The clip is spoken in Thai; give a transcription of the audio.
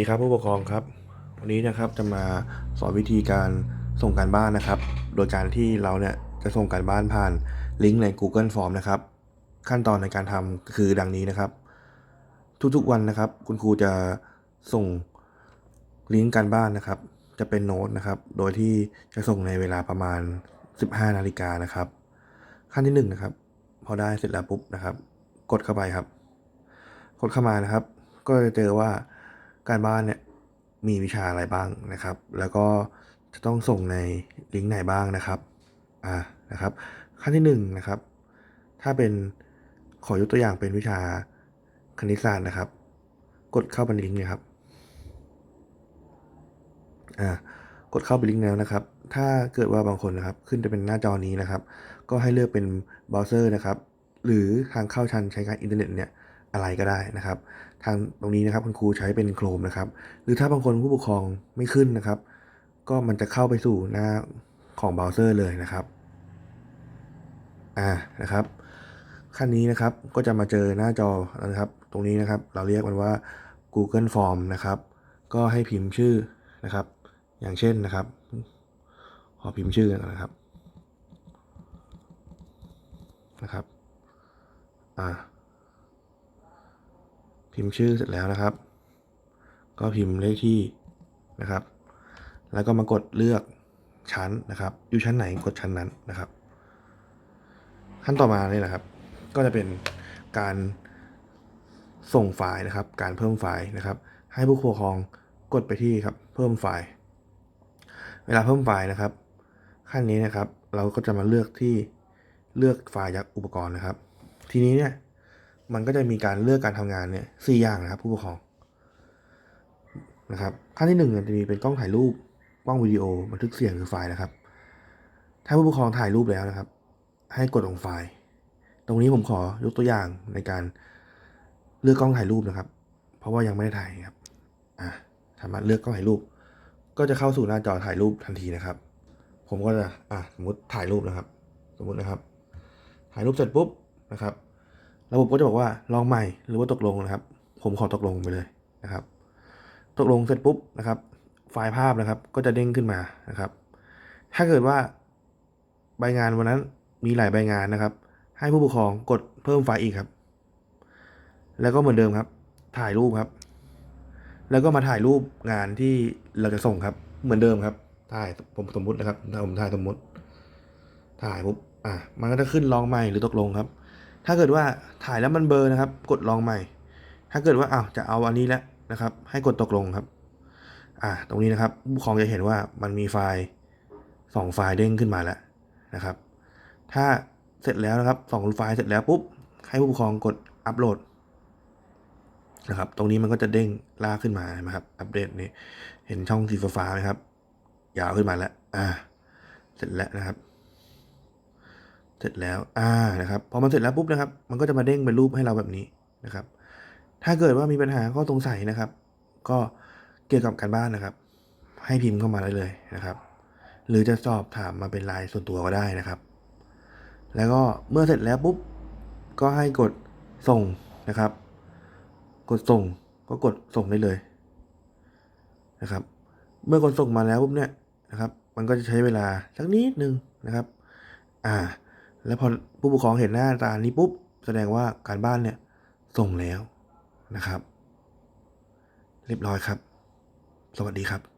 สวัสดีครับผู้ปกครองครับ วันนี้นะครับจะมาสอนวิธีการส่งการบ้านนะครับ โดยการที่เราเนี่ยจะส่งการบ้านผ่านลิงก์ใน Google Form นะครับ ขั้นตอนในการทำคือดังนี้นะครับ ทุกๆวันนะครับ คุณครูจะส่งลิงก์การบ้านนะครับ จะเป็นโน้ตนะครับ โดยที่จะส่งในเวลาประมาณ 15 นาฬิกานะครับ ขั้นที่หนึ่งนะครับ พอได้เสร็จแล้วปุ๊บนะครับ กดเข้าไปครับ กดเข้ามานะครับ ก็จะเจอว่า การบ้านเนี่ยมีวิชาอะไรบ้างนะครับ แล้วก็จะต้องส่งในลิงก์ไหนบ้างนะครับอ่านะครับขั้นที่หนึ่งนะครับ ถ้าเป็นขอยกตัวอย่างเป็นวิชาคณิตศาสตร์นะครับ กดเข้าไปลิงก์เลยครับอ่ากดเข้าไปลิงก์แล้วนะครับ ถ้าเกิดว่าบางคนนะครับ ขึ้นจะเป็นหน้าจอนี้นะครับ ก็ให้เลือกเป็นเบราว์เซอร์นะครับ หรือทางเข้าชันใช้การอินเทอร์เน็ตเนี่ย อะไรก็ได้นะครับ ทางตรงนี้นะครับคุณครูใช้เป็นโครมนะครับ หรือถ้าบางคนผู้ปกครองไม่ขึ้นนะครับ ก็มันจะเข้าไปสู่หน้าของเบราว์เซอร์เลยนะครับ อ่านะครับขั้นนี้นะครับก็จะมาเจอหน้าจอนะครับ ตรงนี้นะครับ เราเรียกมันว่า Google Form นะครับ ก็ให้พิมพ์ชื่อนะครับ อย่างเช่นนะครับ ขอพิมพ์ชื่อกันนะครับนะครับ อ่า พิมพ์ชื่อเสร็จแล้วนะครับ ก็พิมพ์เลขที่นะครับ แล้วก็มากดเลือกชั้นนะครับ อยู่ชั้นไหนกดชั้นนั้นนะครับ ขั้นต่อมาเนี่ยนะครับ ก็จะเป็นการส่งไฟล์นะครับ การเพิ่มไฟล์นะครับ ให้ผู้ปกครองกดไปที่ครับ เพิ่มไฟล์ เวลาเพิ่มไฟล์นะครับ ขั้นนี้นะครับ เราก็จะมาเลือกที่เลือกไฟล์จากอุปกรณ์นะครับ ทีนี้เนี่ย มันก็จะมีการเลือกการทำงานเนี่ยสี่อย่างนะครับผู้ปกครองนะครับขั้นที่หนึ่งจะมีเป็นกล้องถ่ายรูปกล้องวิดีโอบันทึกเสียงคือไฟล์นะครับ ถ้าผู้ปกครองถ่ายรูปแล้วนะครับ ให้กดลงไฟล์ ตรงนี้ผมขอยกตัวอย่างในการเลือกกล้องถ่ายรูปนะครับ เพราะว่ายังไม่ได้ถ่ายครับอะสามารถเลือกกล้องถ่ายรูป ก็จะเข้าสู่หน้าจอถ่ายรูปทันทีนะครับ ผมก็จะอะสมมติถ่ายรูปนะครับ สมมตินะครับ ถ่ายรูปเสร็จปุ๊บนะครับ ระบบก็จะบอกว่าลองใหม่หรือว่าตกลงนะครับ ผมขอตกลงไปเลยนะครับ ตกลงเสร็จปุ๊บนะครับ ไฟล์ภาพนะครับ ก็จะเด้งขึ้นมานะครับ ถ้าเกิดว่าใบงานวันนั้นมีหลายใบงานนะครับ ให้ผู้ปกครองกดเพิ่มไฟล์อีกครับ แล้วก็เหมือนเดิมครับ ถ่ายรูปครับ แล้วก็มาถ่ายรูปงานที่เราจะส่งครับ เหมือนเดิมครับ ถ่ายผมสมมุตินะครับถ้าผมถ่ายสมมุติ ถ่ายปุ๊บอะมันก็จะขึ้นลองใหม่หรือตกลงครับ ถ้าเกิดว่าถ่ายแล้วมันเบอร์นะครับ กดลองใหม่ ถ้าเกิดว่าอ้าวจะเอาอันนี้แล้วนะครับ ให้กดตกลงครับ อ่า ตรงนี้นะครับผู้ปกครองจะเห็นว่ามันมีไฟล์สองไฟล์เด้งขึ้นมาแล้วนะครับ ถ้าเสร็จแล้วนะครับสองไฟล์เสร็จแล้วปุ๊บให้ผู้ปกครองกดอัปโหลดนะครับ ตรงนี้มันก็จะเด้งลากขึ้นมาเห็นไหมครับ อัปเดตนี่เห็นช่องสีฟ้าไหมครับ ยาวขึ้นมาแล้ว อ่า เสร็จแล้วนะครับ เสร็จแล้ว อ่า นะครับพอมันเสร็จแล้วปุ๊บนะครับ มันก็จะมาเด้งเป็นรูปให้เราแบบนี้นะครับ ถ้าเกิดว่ามีปัญหาข้อสงสัยนะครับ ก็เกี่ยวกับการบ้านนะครับ ให้พิมพ์เข้ามาได้เลยนะครับ หรือจะสอบถามมาเป็นไลน์ส่วนตัวก็ได้นะครับ แล้วก็เมื่อเสร็จแล้วปุ๊บ ก็ให้กดส่งนะครับ กดส่งก็กดส่งได้เลยนะครับ เมื่อกดส่งมาแล้วปุ๊บเนี่ยนะครับ มันก็จะใช้เวลาสักนิดนึงนะครับ อ่า แล้วพอผู้ปกครองเห็นหน้าตานี้ปุ๊บแสดงว่าการบ้านเนี่ยส่งแล้วนะครับ เรียบร้อยครับ สวัสดีครับ